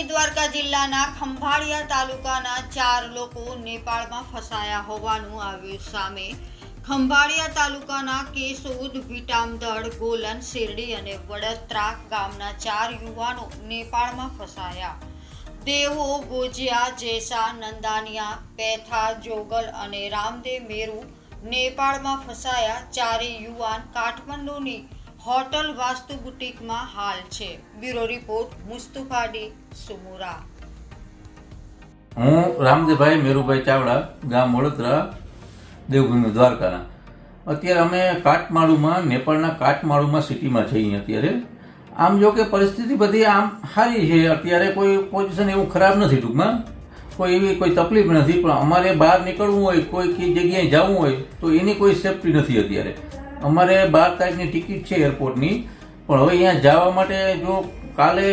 જિલ્લાના ખંભાળિયા તાલુકાના ચાર લોકો નેપાળમાં ફસાયા હોવાનું આવ્યું સામે. ખંભાળિયા તાલુકાના કેશોદ, વિટામદળ, ગોલન, શેરડી અને વડત્રા ગામના ચાર યુવાનો નેપાળમાં ફસાયા. દેવો, ગોજિયા, જેસા, નંદાનિયા, પેથા, જોગલ અને રામદેવ મેરુ નેપાળમાં ફસાયા ચારેય યુવાન કાઠમંડુની હોટલ વાસ્તુ બુટીકમાં હાલ છે. બ્યુરો રિપોર્ટ, મુસ્તુફાડી, સુમુરા. હું રામદેવભાઈ મેરુભાઈ ચાવડા, ગામ વડોદરા, દેવભૂમિ, દ્વારકાના. અત્યારે અમે કાટમાળુમાં, નેપાળના કાટમાળુમાં સિટીમાં છીએ અત્યારે. આમ જો કે પરિસ્થિતિ બધી આમ સારી છે. અત્યારે કોઈ પોઝિશન એવું ખરાબ નથી ટૂંકમાં. કોઈ એવી કોઈ તકલીફ નથી, પણ અમારે બહાર નીકળવું હોય, કઈ જગ્યાએ જવું હોય, તો એની કોઈ સેફટી નથી અત્યારે. અમારે બાર તારીખની ટિકિટ છે એરપોર્ટની. પણ હવે અહીંયા જવા માટે જો કાલે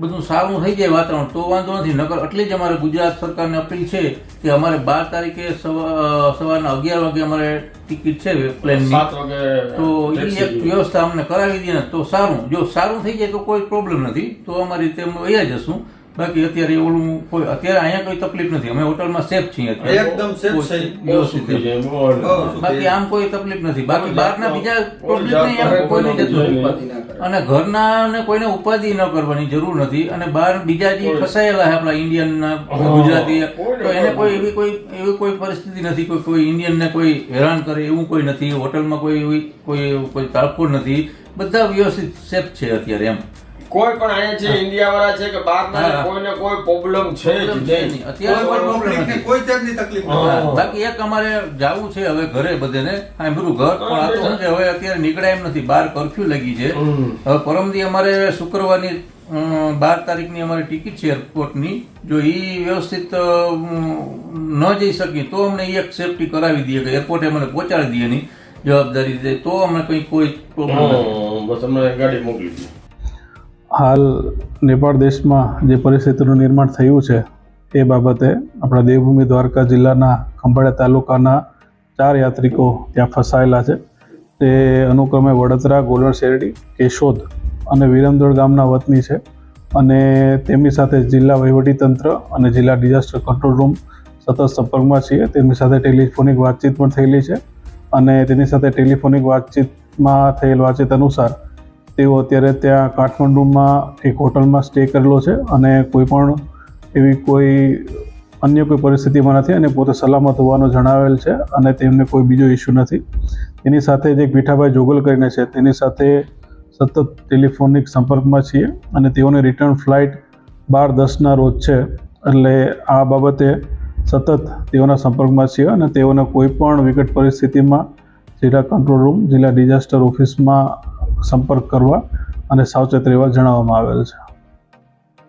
બધું સારું થઈ જાય વાતાવરણ તો વાંધો નથી. નકર એટલી જ અમારે ગુજરાત સરકારને અપીલ છે કે અમારે બાર તારીખે સવા સવારના અગિયાર વાગે અમારે ટિકિટ છે પ્લેનની. તો એ એક વ્યવસ્થા અમને કરાવી દે ને તો સારું. જો સારું થઈ જાય તો કોઈ પ્રોબ્લેમ નથી. તો અમારી રીતે અમે વયા જશું. બાકી અત્યારે ઓલું કોઈ અત્યારે અહીંયા કોઈ તકલીફ નથી. અમે હોટલમાં સેફ છીએ એકદમ સેફ છે. બાકી આમ કોઈ તકલીફ નથી. બાકી બહારના બીજા પ્રોબ્લેમ નહીં એમ કોઈને જતું અને ઘરના ને કોઈને ઉપાધિ ન કરવાની જરૂર નથી. અને બહાર બીજા જે ફસાયેલા છે આપણા ઇન્ડિયન ગુજરાતી તો એને કોઈ એવી કોઈ એવી કોઈ પરિસ્થિતિ નથી કોઈ કોઈ ઇન્ડિયન ને કોઈ હેરાન કરે એવું કોઈ નથી. હોટલમાં કોઈ એવી કોઈ કોઈ તાળફોડ નથી. બધા વ્યવસ્થિત સેફ છે અત્યારે એમ. કોઈ પણ અહીંયા છે ઇન્ડિયા વાળા છે કે બહાર. ના કોઈને કોઈ પ્રોબ્લેમ છે જ નહીં. અત્યારે કોઈ પ્રોબ્લેમ ને નથી. કોઈ જાતની તકલીફ નથી. બાકી એક અમારે જવું છે હવે ઘરે બધેને. બધું ઘર પણ આ તો છે હવે અત્યારે નીકળાય એમ નથી. બાર કર્ફ્યુ લાગી છે. હવે પરમદી અમારે શુક્રવારની બાર તારીખની અમારી ટિકિટ છે એરપોર્ટની જો એ વ્યવસ્થિત ન જઈ શકી તો અમને એક સેફટી કરાવી દઈએ કે એરપોર્ટે અમને પહોંચાડી દે ની જવાબદારી દે તો અમને કંઈ કોઈ પ્રોબ્લેમ અમે ગાડી મોકલી દીધી હાલ નેપાળ દેશમાં જે પરિસ્થિતિનું નિર્માણ થયું છે, એ બાબતે આપણા દેવભૂમિ દ્વારકા જિલ્લાના ખંભાળિયા તાલુકાના ચાર યાત્રિકો ત્યાં ફસાયેલા છે. તે અનુક્રમે વડોદરા ગોલર શેરડી, કેશોદ અને વિરમદોળ ગામના વતની છે અને તેમની સાથે જિલ્લા વહીવટીતંત્ર અને જિલ્લા ડિઝાસ્ટર કંટ્રોલ રૂમ સતત સંપર્કમાં છીએ. તેમની સાથે ટેલિફોનિક વાતચીત પણ થયેલી છે અને તેની સાથે ટેલિફોનિક વાતચીતમાં થયેલ વાતચીત અનુસાર તેઓ અત્યારે ત્યાં કાઠમંડુમાં એક હોટલમાં સ્ટે કરેલો છે અને કોઈ પણ એવી કોઈ અન્ય કોઈ પરિસ્થિતિમાં નથી અને પોતે સલામત હોવાનું જણાવેલ છે અને તેમને કોઈ બીજો ઇસ્યુ નથી. તેની સાથે જે પીઠાભાઈ જોગલ કરીને છે, તેની સાથે સતત ટેલિફોનિક સંપર્કમાં છીએ અને તેઓની રિટર્ન ફ્લાઇટ બાર દસના રોજ છે. એટલે આ બાબતે સતત તેઓના સંપર્કમાં છીએ અને તેઓને કોઈ પણ વિકટ પરિસ્થિતિમાં જિલ્લા કંટ્રોલ રૂમ જિલ્લા ડિઝાસ્ટર ઓફિસમાં સંપર્ક કરવા અને સાવચેત રહેવા જણાવવામાં આવેલ છે.